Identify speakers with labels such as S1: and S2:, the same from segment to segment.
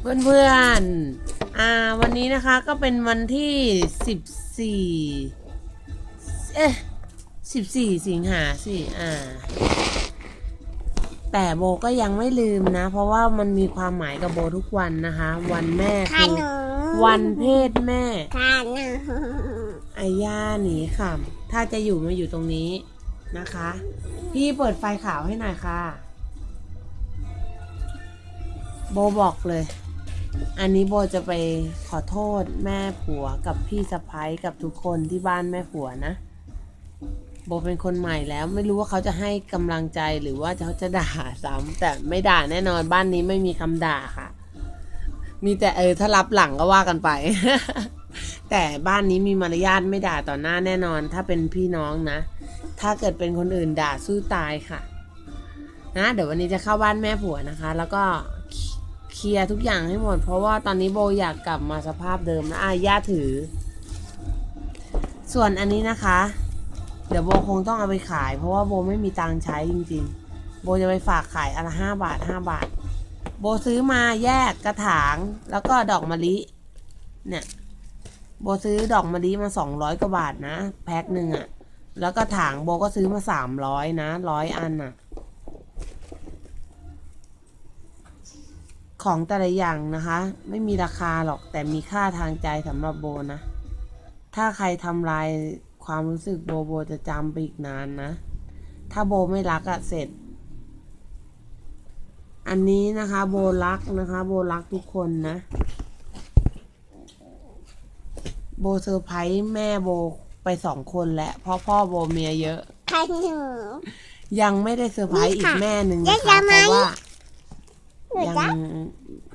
S1: เพื่อนเพื่อนๆอ่าวันนี้นะคะก็เป็นวันที่สิบสี่เอ๊ะสิบสี่สิงหาสิอ่า แต่โบก็ยังไม่ลืมนะ เพราะว่ามันมีความหมายกับโบทุกวันนะคะ วันแม่
S2: ค่ะ
S1: คือ
S2: หนู
S1: วันเพศแม่
S2: ค่ะหนู
S1: อาย่าหนีค่ะ ถ้าจะอยู่มาอยู่ตรงนี้นะคะ พี่เปิดไฟขาวให้หน่อยค่ะ โบบอกเลย อันนี้โบจะไปขอโทษแม่ผัวกับพี่สะพ้ยกับทุกคนที่บ้านแม่ผัวนะ โบเป็นคนใหม่แล้วไม่รู้ว่าเขาจะให้กำลังใจหรือว่าเขาจะด่าซ้ำแต่ไม่ด่าแน่นอนบ้านนี้ไม่มีคำด่าค่ะ มีแต่เออถ้ารับหลังก็ว่ากันไป แต่บ้านนี้มีมารยาทไม่ด่าต่อหน้าแน่นอน ถ้าเป็นพี่น้องนะ ถ้าเกิดเป็นคนอื่นด่าสู้ตายค่ะ นะเดี๋ยววันนี้จะเข้าบ้านแม่ผัวนะคะ แล้วก็ เคลียร์ทุกอย่างให้หมด เพราะว่าตอนนี้โบอยากกลับมาสภาพเดิมนะอาย่าถือ ส่วนอันนี้นะคะ เดี๋ยวโบคงต้องเอาไปขาย เพราะว่าโบไม่มีตังค์ใช้จริงๆ โบจะไปฝากขายอันละห้าบาทห้าบาท โบซื้อมาแยกกระถางแล้วก็ดอกมะลิ เนี่ย โบซื้อดอกมะลิมาสองร้อยกว่าบาทนะ แพ็คหนึ่งอะแล้วก็ถางโบก็ซื้อมาสามร้อยนะร้อยอันอะ ของแต่ละอย่างนะคะ ไม่มีราคาหรอกแต่มีค่าทางใจสำหรับโบนะ ถ้าใครทำลายความรู้สึกโบโบจะจำไปอีกนานนะ ถ้าโบไม่รักอะเสร็จ อันนี้นะคะโบรักนะคะ โบรักทุกคนนะ โบเซอร์ไพรส์แม่โบไปสองคนแล้วเพราะพ่อโบเมียเยอะ
S2: ค่ะหนู
S1: ยังไม่ได้เซอร์ไพรส์
S2: นี่
S1: อีก
S2: ค่ะ
S1: แม่หนึ่ง
S2: ได้
S1: นะคะ
S2: ไหม
S1: เพราะว่า
S2: หนู
S1: ยัง
S2: จ๊ะ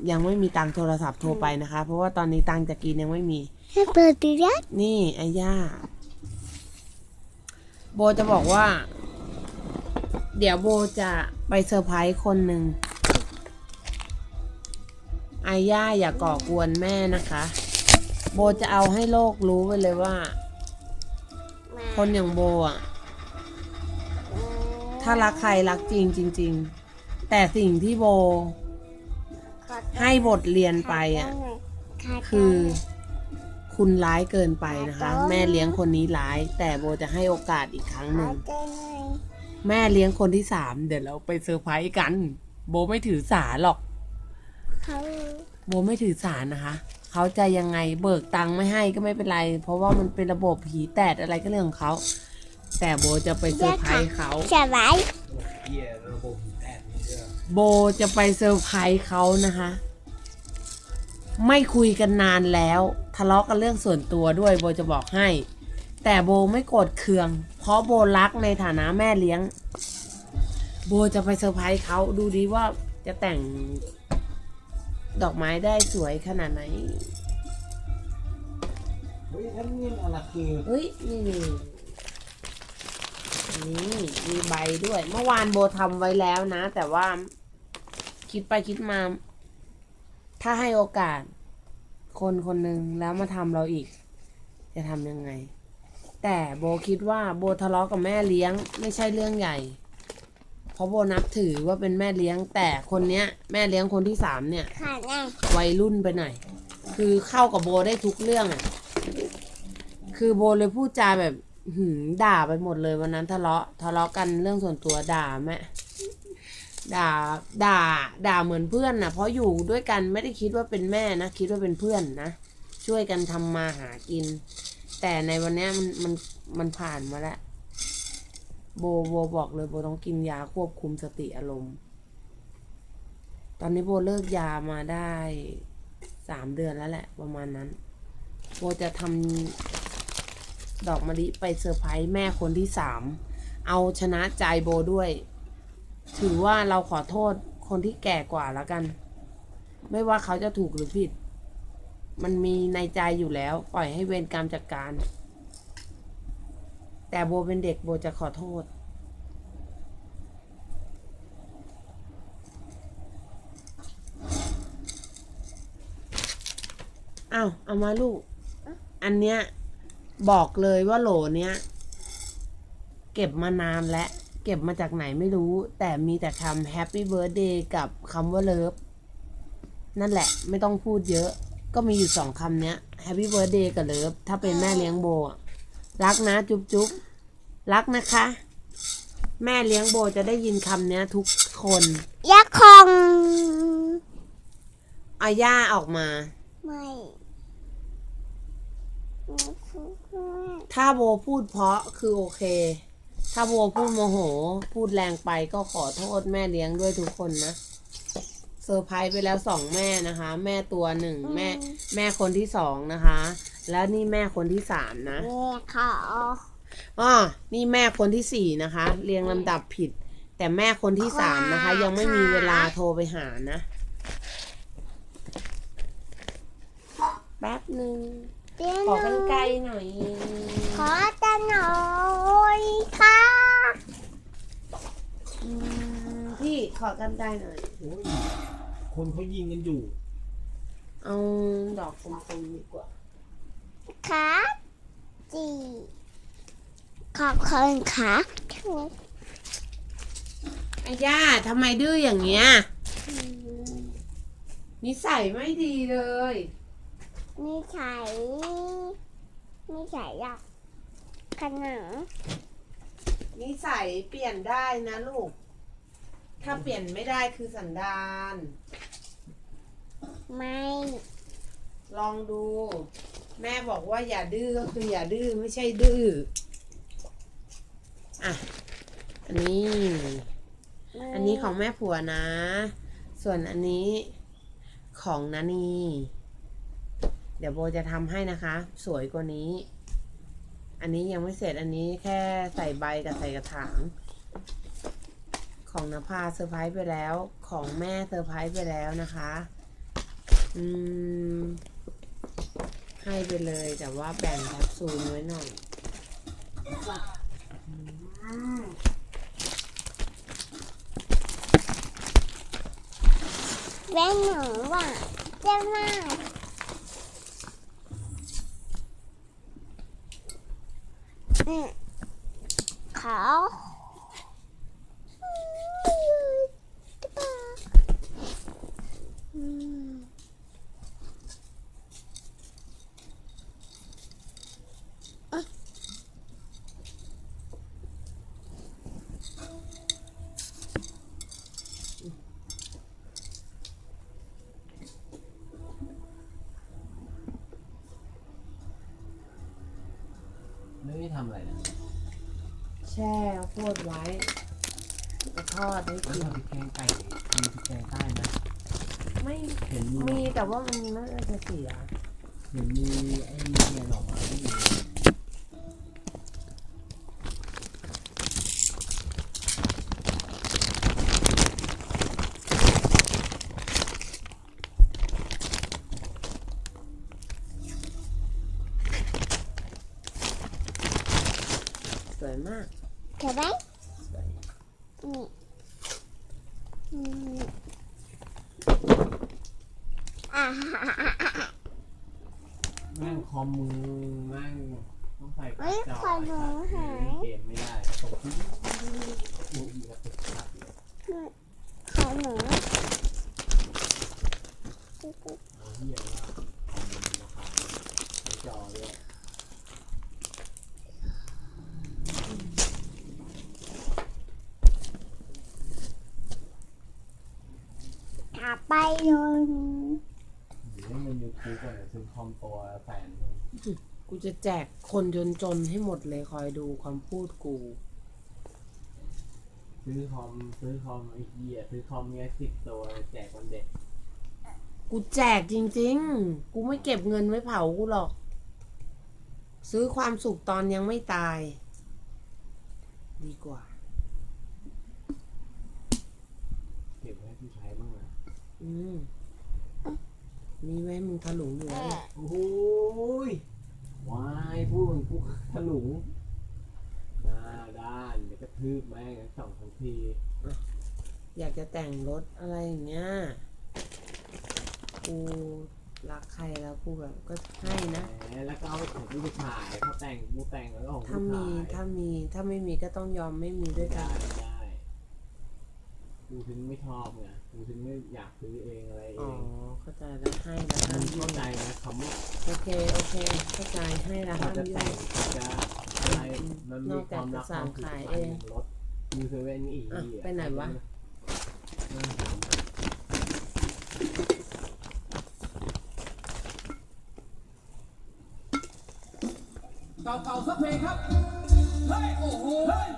S1: ยังไม่มีตังค์โทรศัพท์โทรไปนะคะ เพราะว่าตอนนี้ตังค์จะกินยังไม่มี
S2: เปิดดีนะ
S1: นี่ไอ้ย่า โบจะบอกว่า เดี๋ยวโบจะไปเซอร์ไพรส์คนหนึ่งไอ้ย่าอย่าก่อกวนแม่นะคะ โบจะเอาให้โลกรู้ไปเลยว่า คนอย่างโบอะ ถ้ารักใครรักจริงจริง ๆ แต่สิ่งที่โบ ให้บทเรียนไปอะ คือ คุณร้ายเกินไปนะคะ แม่เลี้ยงคนนี้ร้าย แต่โบจะให้โอกาสอีกครั้งหนึ่งแม่เลี้ยงคนที่สามเดี๋ยวเราไปเซอร์ไพรส์กัน โบไม่ถือสาหรอก
S2: เขา
S1: โบไม่ถือสารนะคะ เขาจะยังไงเบิกตังค์ไม่ให้ก็ไม่เป็นไร เพราะว่ามันเป็นระบบผีแตดอะไรก็เรื่องของเขา แต่โบจะไปเซอร์ไพรส์เขา
S2: จะไว้
S3: เหี้ยระบบแอดนี่เด้อ
S1: โบจะไปเซอร์ไพรส์เขานะคะ ไม่คุยกันนานแล้ว ทะเลาะกันเรื่องส่วนตัวด้วยโบจะบอกให้ แต่โบไม่โกรธเคือง เพราะโบรักในฐานะแม่เลี้ยง โบจะไปเซอร์ไพรส์เขาดูดีว่าจะแต่งดอกไม้ได้สวยขนาดไหน
S3: เฮ้ยท่านนี่อะไรคือ
S1: เฮ้ยนี่ นี่มีใบด้วย เมื่อวานโบทำไว้แล้วนะ แต่ว่าคิดไปคิดมา ถ้าให้โอกาส คนคนหนึ่งแล้วมาทำเราอีก จะทำยังไง แต่โบคิดว่าโบทะเลาะกับแม่เลี้ยงไม่ใช่เรื่องใหญ่ เพราะโบนับถือว่าเป็นแม่เลี้ยง แต่คนเนี้ย แม่เลี้ยงคนที่สามเนี่ยวัยรุ่นไปหน่อย คือเข้ากับโบได้ทุกเรื่องอะคือโบเลยพูดจาแบบ หืมด่าไปหมดเลยวันนั้นทะเลาะทะเลาะกันเรื่องส่วนตัวด่าแม่ด่าด่า ด่าเหมือนเพื่อนนะเพราะอยู่ด้วยกันไม่ได้คิดว่าเป็นแม่นะคิดว่าเป็นเพื่อนนะช่วยกันทำมาหากิน แต่ในวันนี้มันมันมันผ่านมาแล้วโบโบบอกเลยโบต้องกินยาควบคุมสติอารมณ์ ตอนนี้โบเลิกยามาได้สามเดือนแล้วแหละ ประมาณนั้น โบจะทำ ดอกมะลิไปเซอร์ไพรส์แม่คนที่สามเอาชนะใจโบด้วย ถือว่าเราขอโทษคนที่แก่กว่าแล้วกัน ไม่ว่าเขาจะถูกหรือผิด มันมีในใจอยู่แล้ว ปล่อยให้เวรกรรมจัดการ แต่โบเป็นเด็กโบจะขอโทษ อ้าว เอามาลูก อันเนี้ย บอกเลยว่าโหลเนี้ย เก็บมานานและเก็บมาจากไหนไม่รู้ แต่มีแต่คำ Happy Birthday กับคำว่าเลิฟนั่นแหละ ไม่ต้องพูดเยอะ ก็มีอยู่สองคำเนี้ย Happy Birthday กับเลิฟถ้าเป็นแม่เลี้ยงโบอะรักนะจุ๊บจุ๊บรักนะคะ แม่เลี้ยงโบจะได้ยินคำเนี้ย ทุกคน
S2: ยักษ์คง
S1: เอาย่าออกมา
S2: ไม่ไม่พูดไม่
S1: ถ้าโบพูดเพราะคือโอเค ถ้าโบพูดโมโห พูดแรงไปก็ขอโทษแม่เลี้ยงด้วยทุกคนนะเซอร์ไพรส์ไปแล้วสองแม่นะคะ แม่ตัวหนึ่งแม่แม่คนที่สองนะคะ แล้วนี่แม่คนที่สามนะ
S2: เนี่ยเขา
S1: อ๋อนี่แม่คนที่สี่นะคะ เรียงลำดับผิด แต่แม่คนที่สามนะคะ ยังไม่มีเวลาโทรไปหานะแป๊บหนึ่ง
S2: เตี้ย
S1: ขอกันไกลหน่อย
S2: ขอจะหน่อยค่ะ
S1: อืมพี่ขอกันไกลหน่อย
S3: โอ้ยคนเขายิงกันอยู่
S1: เอาดอกกลมๆดีกว่า
S2: ครับจีขอบคุณค่ะ
S1: ไอ้ย่าทำไมดื้ออย่างเงี้ย นิสัยไม่ดีเลย
S2: มีไข่มีไข่หรอกขนม
S1: นิสัยเปลี่ยนได้นะลูก ถ้าเปลี่ยนไม่ได้คือสันดาน
S2: ไม่
S1: ลองดู แม่บอกว่าอย่าดื้อก็คืออย่าดื้อไม่ใช่ดื้อ อะ อันนี้ อันนี้ของแม่ผัวนะ ส่วนอันนี้ของนานีเดี๋ยวโบจะทำให้นะคะ สวยกว่านี้ อันนี้ยังไม่เสร็จอันนี้แค่ใส่ใบกับใส่กระถาง ของนภาเซอร์ไพรส์ไปแล้ว ของแม่เซอร์ไพรส์ไปแล้วนะคะ อืม ให้ไปเลยแต่ว่าแบ่งแคปซูลไว้หน่อย
S2: แว่นหนูว่าเจ้ามา กอืมเขาอืม
S3: แล้วนี่ทำอะไรนะ
S1: แช่ข้าวโพดไว้จะทอดให้
S3: แล้ว
S1: กิน
S3: ทำพริกแกงไก่มีพริกแกงใต้นะ
S1: ไม่
S3: เห็นมี
S1: มีแต่ว่ามันน่าจะเสีย
S3: เห็นมีไอ้เนี่ยหน่อไม้ที่มี
S1: ส
S2: เห็นไหม
S1: สวย
S2: นี่อืมอ่า
S3: แม่งคอมมือแม่งต้องใส่
S2: เฮ้ย
S3: จอ
S2: ขอหนูหาย
S3: เล่นเกมไม่ได้ตกที่อูอีกระตุกขัดเลย
S2: ขอหนู
S3: เอาเหี้ยว่าคอมมันราคาในจอด้วย
S2: ขาไปโยน
S3: หรือว่า เงินยูทูบก่อนซื้อคอมตัวแสนหนึ่ง
S1: กูจะแจกคนจนๆให้หมดเลยคอยดูความพูดกู
S3: ซื้อคอมซื้อคอมไอ้เหี้ยซื้อคอมเนี้ยสิบตัวแจกวันเด็ก
S1: กูแจกจริง ๆ กูไม่เก็บเงินไว้เผากูหรอก ซื้อความสุขตอนยังไม่ตาย ดีกว่า
S3: เก็บไว้ให้ผู้ใช้บ้างนะ
S1: อืม มีไว้ให้มึงถลุงอยู่แล้วเนี่ย
S3: โอ้โหยวายพูดเหมือนกูถลุงหน้าด้านเดี๋ยวกระทืบแม่งสองสามที
S1: อยากจะแต่งรถอะไรอย่างเงี้ย กูรักใครแล้วกูแบบก็ให้นะ
S3: แหมแล้วก็เอาของกูไปขายเขาแต่งกูแต่งแล้วก็ของกู
S1: ถ้ามี
S3: ขาย
S1: ถ้ามีถ้าไม่มีก็ต้องยอมไม่มีด้วยกั
S3: ได้
S1: น
S3: ได้ กูถึงไม่ชอบไงกูถึงไม่อยากซื้อเองอะไรเอ
S1: อ๋อ งเข้าใจแล้ว ให้แล้วห้า
S3: มั
S1: ม
S3: น
S1: ยุ่
S3: เข้างใจนะคำว่า
S1: โอเค โอเค เข้าใจ ให้แล้ว
S3: เขา
S1: ห้าม
S3: จะ
S1: ยุ่
S3: แต่
S1: ง
S3: งจะอะไรมันมีความรัก
S1: นอกจากจะสั่งขายเอง
S3: รถยูเซเว่นอีก
S1: อะไปไหนวะ
S4: เก่าๆสักเพลงครับ เฮ้ย โอ้โห เฮ้ย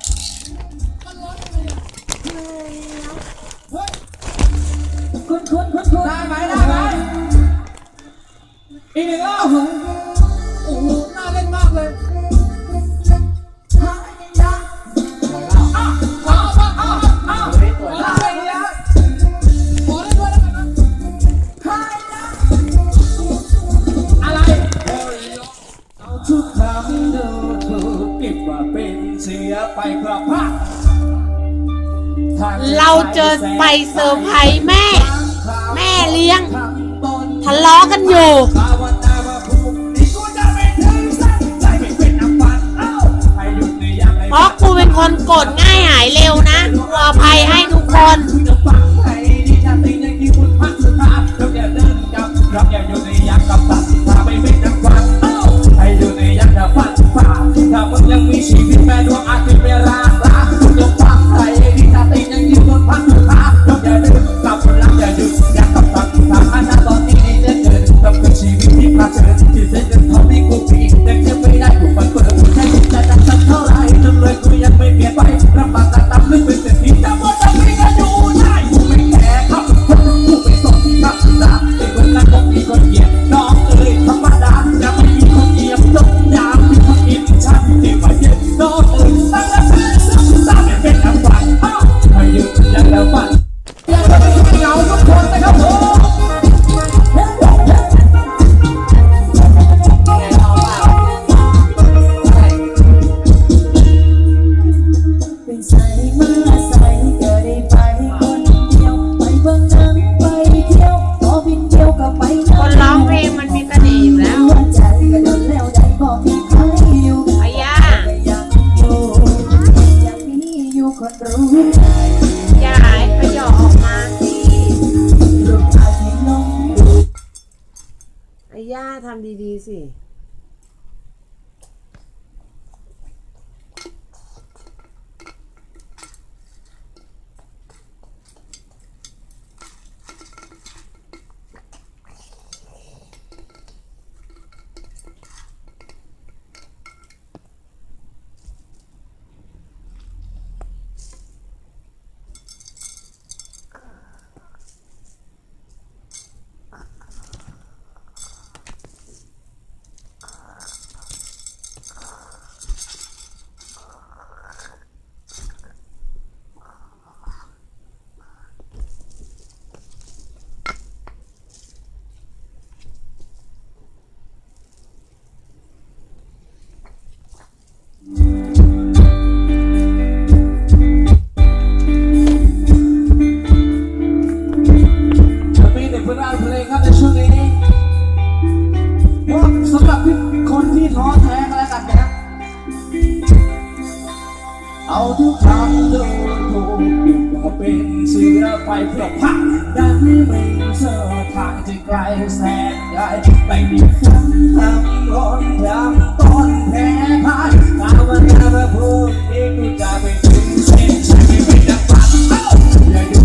S4: มันร้อนเลย อะเฮ้ยคุณคุณคุณคุณได้ไหมได้ไหมอีกหนึ่งรอบโอ้โหน่าเล่นมากเลย
S1: จะไปเซอร์ไพรส์แม่ แม่เลี้ยงทะเลาะกันอยู่
S4: เพ
S1: ราะกูเป็นคนโกรธง่ายหายเร็วนะกูอภัยให้ทุกคน
S4: คุณจะฟังให้ดีถ้าตีในที่คุณพักสุดท้ายเราอย่าเดินกับเราอย่าอยู่ในยามกับตัด ยายขยอออกมาสิไอ้ย่าทำดีๆสิ เอาทุกทางเดูนโผล่ก็เป็นเสือไปเพื่อพักดันไม่มีเสื้อทางที่ไกลแสนไกลไม่มี
S5: ฝนทำร้อนทำ
S1: ต้นแพ้
S5: พัด
S1: ตา
S5: ม
S1: มา
S5: เมื่อพูด
S4: เองก็จะไปถึงเส้นชัยไม่ดับฝันอย่าดู